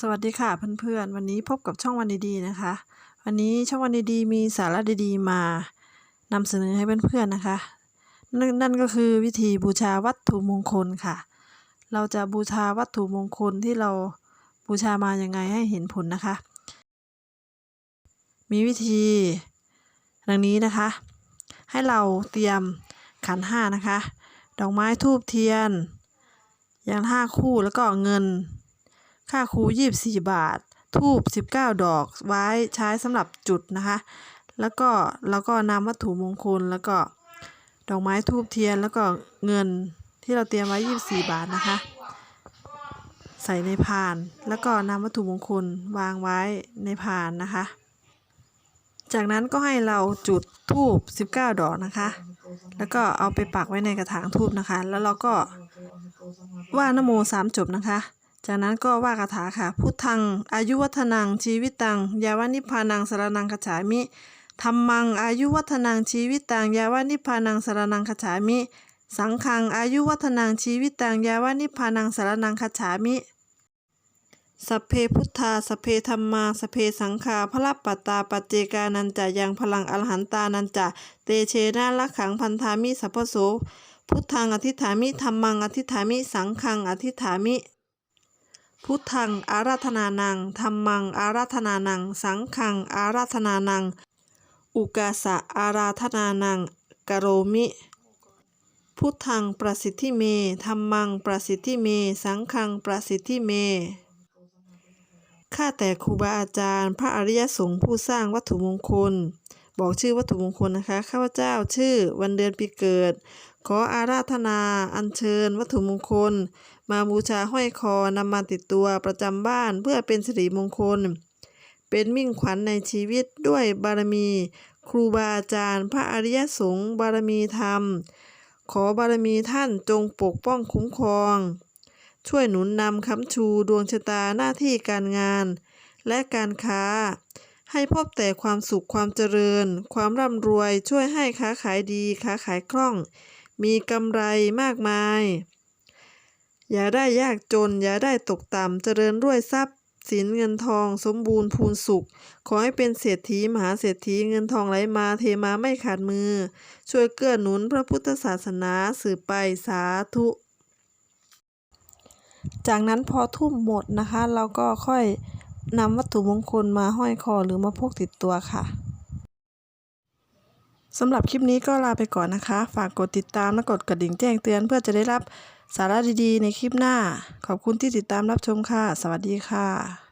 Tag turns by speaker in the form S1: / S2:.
S1: สวัสดีค่ะเพื่อนๆ วันนี้พบกับช่องวันดีๆนะคะ วันนี้ช่องวันดีๆมีสาระดีๆ มานำเสนอให้เพื่อนๆนะคะนนนั่นก็คือวิธีบูชาวัตถุมงคลค่ะ เราจะบูชาวัตถุมงคลที่เราบูชามายังไงให้เห็นผลนะคะ มีวิธีดังนี้นะคะ ให้เราเตรียมขันห้านะคะ ดอกไม้ทูบเทียนยางห้าคู่แล้วก็เงิน ค่าครู24บาท ทูบ19ดอกไว้ใช้สำหรับจุดนะคะ แล้วก็เราก็นำวัตถุมงคลแล้วก็ดอกไม้ทูบเทียนแล้วก็เงินที่เราเตรียมไว้24บาทนะคะ ใส่ในพาน แล้วก็นำวัตถุมงคลวางไว้ในพานนะคะ จากนั้นก็ให้เราจุดทูบ19 ดอกนะคะ แล้วก็เอาไปปักไว้ในกระถางทูบนะคะ แล้วเราก็ว่านโมสามจบนะคะ จากนั้นก็ว่าคาถาค่ะ พุทธัง อายุวัฒนัง ชีวิตัง ยาวานิพพานังสารนังคจฉามิธรรมัง อายุวัฒนัง ชีวิตัง ยาวานิพพานังสารนังคจฉามิ สังฆัง อายุวัฒนัง ชีวิตัง ยาวานิพพานังสารนังคจฉามิสัพเพพุทธาสัพเพธรรมาสัพเพสังฆาพระปัตตาปัจเจกานันจะยังพลังอรหันตานันจะเตเชนะละขังพันธามิสัพพโสพุทธังอธิฐามิธรรมังอธิฐามิสังฆังอธิฐามิ พุทธังอาราธนานังธรรมังอาราธนานัง สังฆังอาราธนานัง อุกาสะอาราธนานังกโรมิ พุทธังประสิทธิเมธรรมังประสิทธิเม สังฆังประสิทธิเมข้าแต่ครูบาอาจารย์ พระอริยสงฆ์ผู้สร้างวัตถุมงคล บอกชื่อวัตถุมงคลนะคะ ข้าพเจ้าชื่อวันเดือนปีเกิด ขออาราธนาอัญเชิญวัตถุมงคล มาบูชาห้อยคอนำมาติดตัวประจำบ้านเพื่อเป็นสิริมงคล เป็นมิ่งขวัญในชีวิตด้วยบารมี ครูบาอาจารย์ พระอริยสงฆ์บารมีธรรม ขอบารมีท่านจงปกป้องคุ้มครอง ช่วยหนุนนำค้ำชูดวงชะตาหน้าที่การงาน และการค้า ให้พบแต่ความสุขความเจริญ ความร่ำรวยช่วยให้ค้าขายดีค้าขายคล่อง มีกำไรมากมาย อย่าได้ยากจน อย่าได้ตกต่ำเจริญด้วยทรัพย์สินเงินทองสมบูรณ์พูนสุข ขอให้เป็นเศรษฐีมหาเศรษฐีเงินทองไหลมาเทมาไม่ขาดมือ ช่วยเกื้อหนุนพระพุทธศาสนาสืบไปสาธุ จากนั้นพอทุ่มหมดนะคะ เราก็ค่อยนำวัตถุมงคลมาห้อยคอหรือมาพกติดตัวค่ะ สำหรับคลิปนี้ก็ลาไปก่อนนะคะ ฝากกดติดตามและกดกระดิ่งแจ้งเตือนเพื่อจะได้รับสาระดีๆ ในคลิปหน้า ขอบคุณที่ติดตามรับชมค่ะ สวัสดีค่ะ